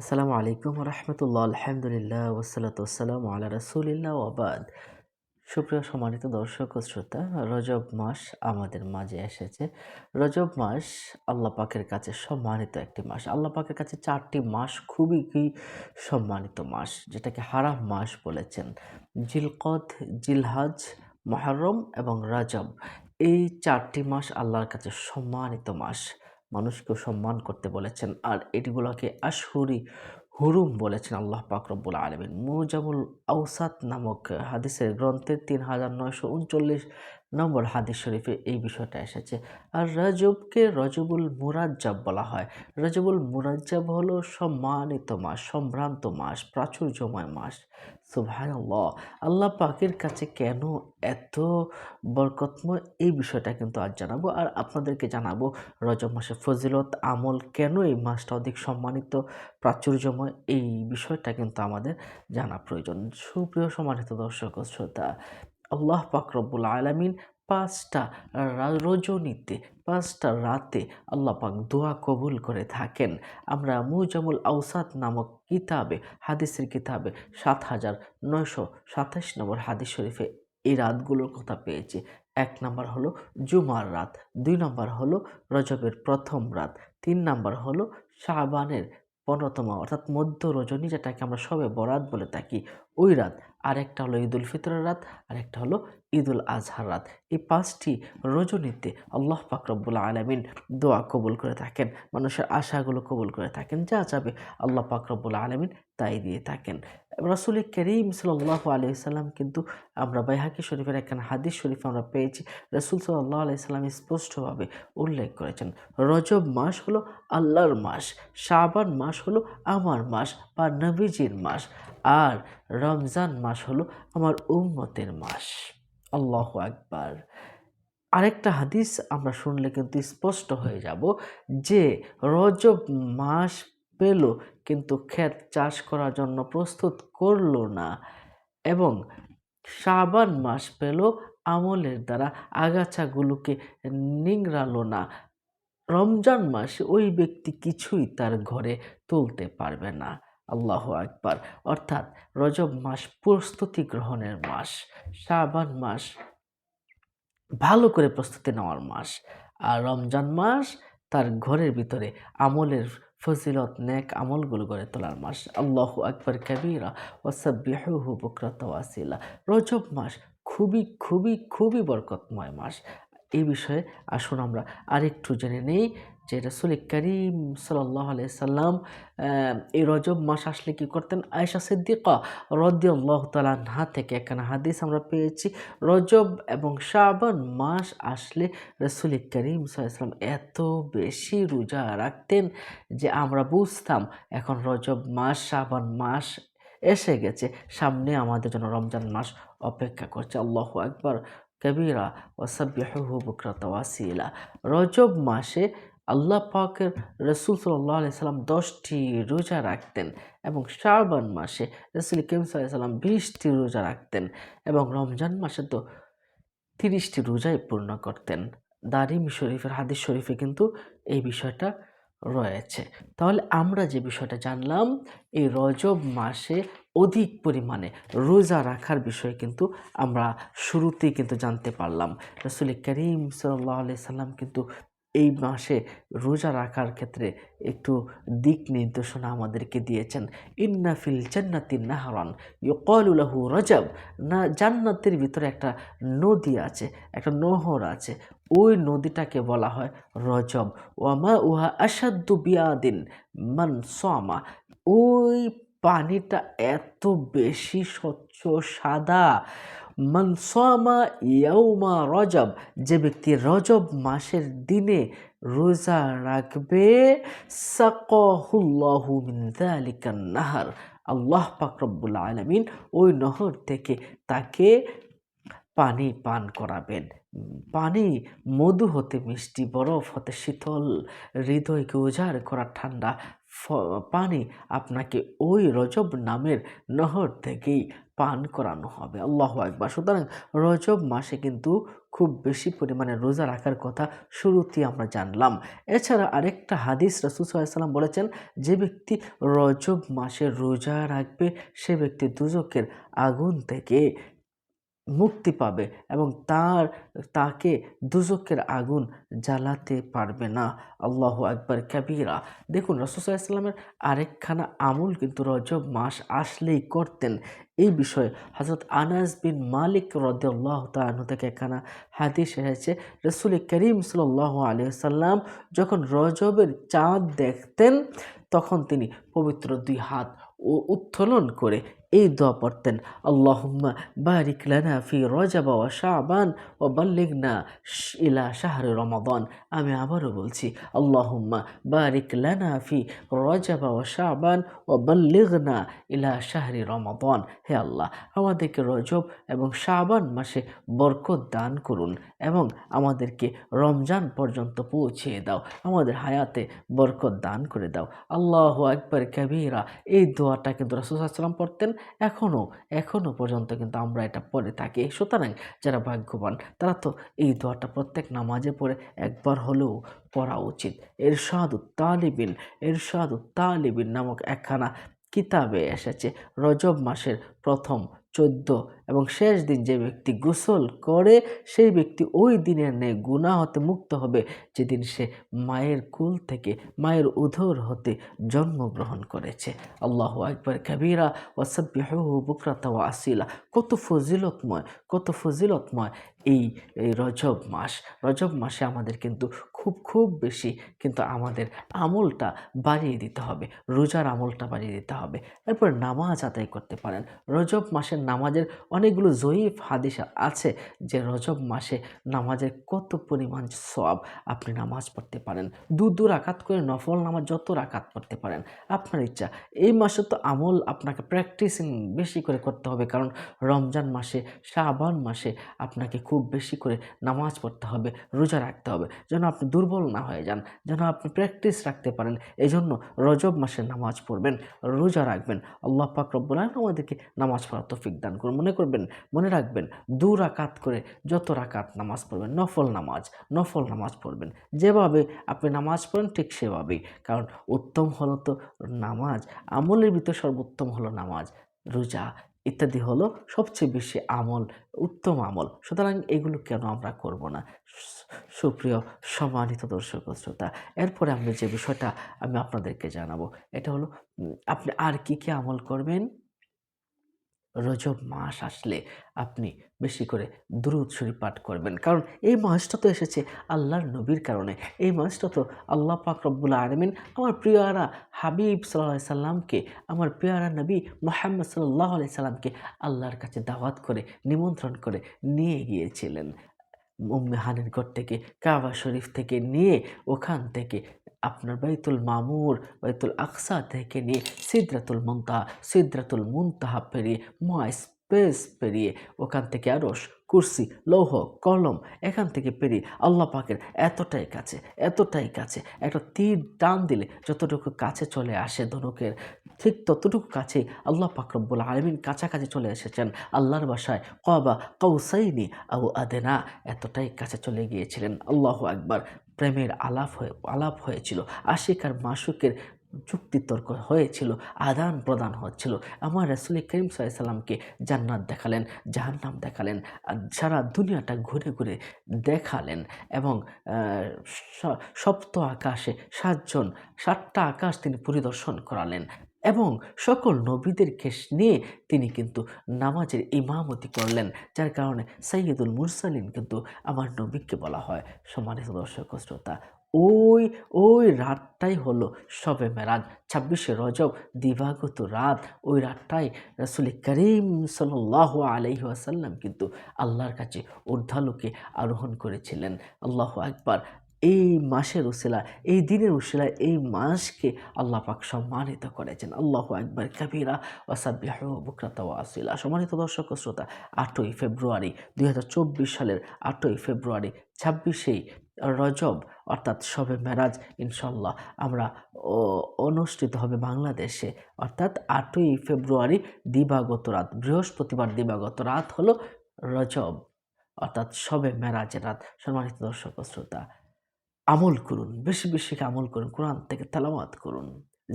আসসালামু আলাইকুম রহমতুল্লাহ আলহামদুলিল্লাহ ওসালাত ওসালাম আল্লাহ রসুলিল্লাহ ওবাদ সুপ্রিয় সম্মানিত দর্শক ও শ্রোতা, রজব মাস আমাদের মাঝে এসেছে। রজব মাস আল্লাহ পাকের কাছে সম্মানিত একটি মাস। আল্লাহ পাকের কাছে চারটি মাস খুবই কি সম্মানিত মাস, যেটাকে হারাম মাস বলেছেন। জিলকদ, জিলহাজ, মহরম এবং রজব, এই চারটি মাস আল্লাহর কাছে সম্মানিত মাস। মানুষকেও সম্মান করতে বলেছেন। আর এটিগুলোকে আশহুরি হুরুম বলেছেন আল্লাহ পাক রব্বুল আলমিন। মুজামুল আউসাদ নামক হাদিসের গ্রন্থের তিন হাজার নয়শো উনচল্লিশ নম্বর হাদিস শরীফে এই বিষয়টা এসেছে। আর রজবকে রজবুল মুরাজ্জাব বলা হয়। রজবুল মুরাজ্জাব হলো সম্মানিত মাস, সম্ভ্রান্ত মাস, প্রাচুর্যময় মাস। সুবহানাল্লাহ। আল্লাহ পাকের কাছে কেন এত বরকতময়? এই বিষয়টা কিন্তু আজ জানাব। আর আপনাদেরকে জানাব, রজব মাসে ফজিলত, আমল কেন এই মাসটা অধিক সম্মানিত, প্রাচুর্যময়? এই বিষয়টা কিন্তু আমাদের জানা প্রয়োজন। সুপ্রিয় সম্মানিত দর্শক শ্রোতা, আল্লাহ পাক রব্বুল আলামিন পাঁচটা রজনীতে পাঁচটা রাতে পাক দোয়া কবুল করে থাকেন। আমরা মুজামুল আউসাদ নামক কিতাবে, হাদিসের কিতাবে সাত হাজার নয়শো সাতাশ নম্বর হাদিস শরীফে এই রাতগুলোর কথা পেয়েছি। এক নাম্বার হলো জুমার রাত, দুই নাম্বার হলো রজবের প্রথম রাত, তিন নাম্বার হলো শাহবানের পনেরোতম অর্থাৎ মধ্য রজনী যেটাকে আমরা সবে বরাত বলে থাকি, ওই রাত। আরেকটা হলো ঈদ উল ফিতরের রাত, আরেকটা হলো ঈদ উল আজহার রাত। এই পাঁচটি রজনীতে আল্লাহ পাকরবুল আলমিন দোয়া কবুল করে থাকেন, মানুষের আশাগুলো কবুল করে থাকেন, যা চাবে আল্লাহ পাকরবুল আলমিন তাই দিয়ে থাকেন। রসুল করিম সাল্লাহ আলিয়াল্লাম কিন্তু আমরা বাইহাকি শরীফের একখান হাদিস শরীফ আমরা পেয়েছি, রসুল সাল্লাহ আলাইসাল্লাম স্পষ্টভাবে উল্লেখ করেছেন, রজব মাস হলো আল্লাহর মাস, শাবান মাস হলো আমার মাস বা নবীজির মাস, আর রমজান মাস হলো আমার উম্মতের মাস। আল্লাহ আকবার। আরেকটা হাদিস আমরা শুনলে কিন্তু স্পষ্ট হয়ে যাব যে, রজব মাস পেল কিন্তু ক্ষেত চাষ করার জন্য প্রস্তুত করল না এবং শাবান মাস পেল আমলের দ্বারা আগাছাগুলোকে নিংড়ালো না। রমজান মাসে ওই ব্যক্তি কিছুই তার ঘরে তুলতে পারবে না। আল্লাহ আকবার। অর্থাৎ রজব মাস, প্রস্তুতি গ্রহণের মাস, শাবান মাস, ভালো করে প্রস্তুতি নেওয়ার মাস। আর রমজান মাস, তার ঘরের ভিতরে আমলের ফজিলত, নেক আমলগুলো গড়ে তোলার মাস। আল্লাহ আকবর কবিরা ওসাবিহু বকরত ওয়াসিলা রজব মাস খুবই খুবই খুবই বরকতময় মাস। এই বিষয়ে আসুন আমরা। আরেকটু জেনে নেই যে রসুল করিম সাল্লাহ সাল্লাম এই রজব মাস আসলে কী করতেন? আয়সা সিদ্দিকা রদি আল্লাহ থেকে একখানা হাদিস আমরা পেয়েছি। রজব এবং শাবান মাস আসলে রসুল করিম সাল্লাম এত বেশি রোজা রাখতেন যে আমরা বুঝতাম এখন রজব মাস, শাবান মাস এসে গেছে। সামনে আমাদের জন্য রমজান মাস অপেক্ষা করছে। আল্লাহ একবার কবিরা ওসাবিহু বুকরত ওয়াসিলা রজব মাসে আল্লাহ পাকের রসুল সাল্লাহ সাল্লাম দশটি রোজা রাখতেন এবং শ্রাবণ মাসে রসুল কেম সাল্লাম বিশটি রোজা রাখতেন এবং রমজান মাসে তো তিরিশটি রোজাই পূর্ণ করতেন। দারিম শরীফের হাদিস শরীফে কিন্তু এই বিষয়টা রয়েছে। তাহলে আমরা যে বিষয়টা জানলাম, এই রজব মাসে অধিক পরিমাণে রোজা রাখার বিষয়ে কিন্তু আমরা শুরুতেই কিন্তু জানতে পারলাম। রসুল করিম সাল্লাহ সাল্লাম কিন্তু এই মাসে রোজা রাখার ক্ষেত্রে একটু দিক নির্দেশনা আমাদেরকে দিয়েছেন। ইন্নাফিল জান্নাতিন নাহরান ইকলুলাহু রজব। না, জান্নাতের ভিতরে একটা নদী আছে, একটা নহর আছে। ওই নদীটাকে বলা হয় রজব। ওয়ামা উহা আসাদ্দু বিয়াদিন মান সোয়ামা ওই পানিটা এত বেশি স্বচ্ছ, সাদা। মনসামা ইয়াউমা রজব, যে ব্যক্তি রজব মাসের দিনে রোজা রাখবে নাহার। আল্লাহ পাক রব্বুল আলামিন ওই নহর থেকে তাকে পানি পান করাবেন। পানি মধু হতে মিষ্টি, বরফ হতে শীতল, হৃদয়কে উজাড় করা ঠান্ডা পানি আপনাকে ওই রজব নামের নহর থেকেই পান করানো হবে। আল্লাহ একবার সুতরাং রজব মাসে কিন্তু খুব বেশি পরিমাণে রোজা রাখার কথা শুরুতেই আমরা জানলাম। এছাড়া আরেকটা হাদিস রসুল সাল্লাম বলেছেন, যে ব্যক্তি রজব মাসে রোজা রাখবে, সে ব্যক্তি দুজকের আগুন থেকে মুক্তি পাবে এবং তার, তাকে দুজকের আগুন জ্বালাতে পারবে না। আল্লাহ আকবর কাবিরা। দেখুন রসুসাল্লামের আরেকখানা আমল কিন্তু রজব মাস আসলেই করতেন। এই বিষয়ে হজরত আনাস বিন মালিক রদাল্লাহ তালু থেকে একখানা হাদিস এসেছে। রসুল করিম সাল্লাহ আলিয়াল্লাম যখন রজবের চাঁদ দেখতেন, তখন তিনি পবিত্র দুই হাত ও উত্তোলন করে এই দোয়া পড়তেন। আল্লাহুম্মা বারিক লানা ফি রজাব ওয়া শাবান ও বাল্লিগনা ইলা শাহরে রমাদান। আমি আবারও বলছি, আল্লাহুম্মা বারিক লানা ফি রজাব ওয়া শাবান ও বাল্লিগনা ইলা শাহরি রমাদান। হে আল্লাহ, আমাদেরকে রজব এবং শাবান মাসে বরকত দান করুন এবং আমাদেরকে রমজান পর্যন্ত পৌঁছিয়ে দাও। আমাদের হায়াতে বরকত দান করে দাও। আল্লাহ একবার কবিরা, এই দোয়াটা কিন্তু রসুলাম পড়তেন। এখনও এখনও পর্যন্ত কিন্তু আমরা এটা পড়ে থাকি। সুতরাং যারা ভাগ্যবান, তারা তো এই দোয়াটা প্রত্যেক নামাজে পড়ে একবার হলেও পড়া উচিত। এরশাদ তালিবিন এরশাদ তালিবিন নামক একখানা কিতাবে এসেছে। রজব মাসের প্রথম চোদ্দ এবং শেষ দিন যে ব্যক্তি গোসল করে, সেই ব্যক্তি ওই দিনের ন্যায় গুণা হতে মুক্ত হবে যেদিন সে মায়ের কুল থেকে, মায়ের উধর হতে জন্মগ্রহণ করেছে। আল্লাহ একবার কবিরা ওয়াসাবিহু বুকরাতা ওয়া আসিলা। কত ফজিলতময় কত ফজিলতময় এই এই রজব মাস। রজব মাসে আমাদের কিন্তু খুব খুব বেশি কিন্তু আমাদের আমলটা বাড়িয়ে দিতে হবে, রোজার আমলটা বাড়িয়ে দিতে হবে। এরপর নামাজ আদায় করতে পারেন। রজব মাসের নামাজের অনেকগুলো জয়ীফ হাদিস আছে যে রজব মাসে নামাজের কত পরিমাণ সব আপনি নামাজ পড়তে পারেন। দু দু রাকাত করে নফল নামাজ যত রাকাত পড়তে পারেন, আপনার ইচ্ছা। এই মাসে তো আমল আপনাকে প্র্যাকটিসিং বেশি করে করতে হবে, কারণ রমজান মাসে, শাবান মাসে আপনাকে খুব বেশি করে নামাজ পড়তে হবে, রোজা রাখতে হবে। যেন আপনি দুর্বল না হয়ে যান, যেন আপনি প্র্যাকটিস রাখতে পারেন। এই জন্য রজব মাসে নামাজ পড়বেন, রোজা রাখবেন। আল্লাহ পাক রব্বুল আমাদেরকে নামাজ পড়ার তৌফিক দান করুন। মনে করবেন, মনে রাখবেন, দু রাকাত করে যত রাকাত নামাজ পড়বেন, নফল নামাজ নফল নামাজ পড়বেন। যেভাবে আপনি নামাজ পড়েন ঠিক সেভাবেই। কারণ উত্তম হলো তো নামাজ, আমলের ভিতর সর্বোত্তম হলো নামাজ, রোজা ইত্যাদি হলো সবচেয়ে বেশি আমল, উত্তম আমল। সুতরাং এগুলো কেন আমরা করব না? সুপ্রিয়, সম্মানিত দর্শক শ্রোতা, এরপরে আমি যে বিষয়টা আমি আপনাদেরকে জানাব, এটা হলো আপনি আর কি কি আমল করবেন? রজব মাস আসলে আপনি বেশি করে দুরুদ শরীফ পাঠ করবেন। কারণ এই মাসটা তো এসেছে আল্লাহর নবীর কারণে। এই মাসটা তো আল্লাহ পাক রব্বুল আলমিন আমার প্রিয়ারা হাবিব সাল্লাহ সাল্লামকে, আমার প্রিয়ারা নবী মোহাম্মদ সাল্লাহ আলি সাল্লামকে আল্লাহর কাছে দাওয়াত করে, নিমন্ত্রণ করে নিয়ে গিয়েছিলেন। উম্মে হানের ঘর থেকে, কাবা শরীফ থেকে নিয়ে ওখান থেকে আপনার বাইতুল মামুর, বাইতুল আকসা থেকে নিয়ে সিদ্রাতুল মুনতাহা সিদ্রাতুল মুনতাহা পেরিয়ে মহা স্পেস পেরিয়ে ওখান থেকে আরস কুরসি, লৌহ, কলম এখান থেকে পেরিয়ে আল্লাহ পাকের এতটাই কাছে এতটাই কাছে। একটা তীর টান দিলে যতটুকু কাছে চলে আসে ধনুকের, ঠিক ততটুকু কাছে আল্লাহ পাক রব্বুল আলমিন কাছাকাছি চলে এসেছেন আল্লাহর বাসায়। কবা কৌসাইনি আউ আদেনা, এতটাই কাছে চলে গিয়েছিলেন। আল্লাহ একবার প্রেমের আলাপ হয়ে, আলাপ হয়েছিল আশিক আর মাসুকের যুক্তিতর্ক হয়েছিল, আদান প্রদান হচ্ছিল। আমার রসুল করিম সাল্লামকে জান্নাত দেখালেন, জাহান্নাম দেখালেন সারা দুনিয়াটা ঘুরে ঘুরে দেখালেন এবং সপ্ত আকাশে সাতজন, সাতটা আকাশ তিনি পরিদর্শন করালেন। এবং সকল নবীদেরকে নিয়ে তিনি কিন্তু নামাজের ইমামতি করলেন, যার কারণে সৈয়দুল মুরসালিন কিন্তু আমার নবীকে বলা হয়। সম্মানিত দর্শক শ্রোতা, ওই ওই রাতটাই হলো শবে মেরাজ, ছাব্বিশে রজব, দিবাগত রাত। ওই রাতটাই রসুল করিম সাল্লাহ আলহি আসাল্লাম কিন্তু আল্লাহর কাছে ঊর্ধ্বালোকে আরোহণ করেছিলেন। আল্লাহ একবার এই মাসের উসিলা, এই দিনের উসিলা, এই মাসকে আল্লাহ পাক সম্মানিত করেছেন। আল্লাহ একবার কাবিরা ওয়াসাবিহ বুকরাতা ওয়াসিলা সম্মানিত দর্শক শ্রোতা, আটই ফেব্রুয়ারি দুই হাজার চব্বিশ সালের আটই ফেব্রুয়ারি ছাব্বিশেই রজব, অর্থাৎ সবে মেরাজ ইনশাল্লাহ আমরা অনুষ্ঠিত হবে বাংলাদেশে। অর্থাৎ আটই ফেব্রুয়ারি দিবাগত রাত, বৃহস্পতিবার দিবাগত রাত হলো রজব, অর্থাৎ সবে মেরাজের রাত। সম্মানিত দর্শক শ্রোতা আমল করুন, বেশি বেশি আমল করুন, কোরআন থেকে তালাবাত করুন,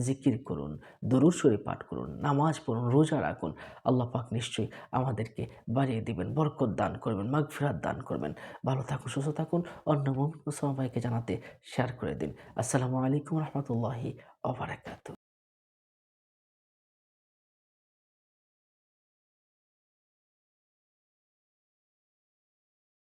জিকির করুন, দরুদ শরীফ পাঠ করুন, নামাজ পড়ুন, রোজা রাখুন, আল্লাহ পাক নিশ্চয়ই আমাদেরকে বাড়িয়ে দিবেন, বরকত দান করবেন, মাগফিরাত দান করবেন। ভালো থাকুন, সুস্থ থাকুন, অন্য মুসলমান ভাইকে জানাতে শেয়ার করে দিন। আসসালামু আলাইকুম রহমতুল্লাহি ওবরাকাতু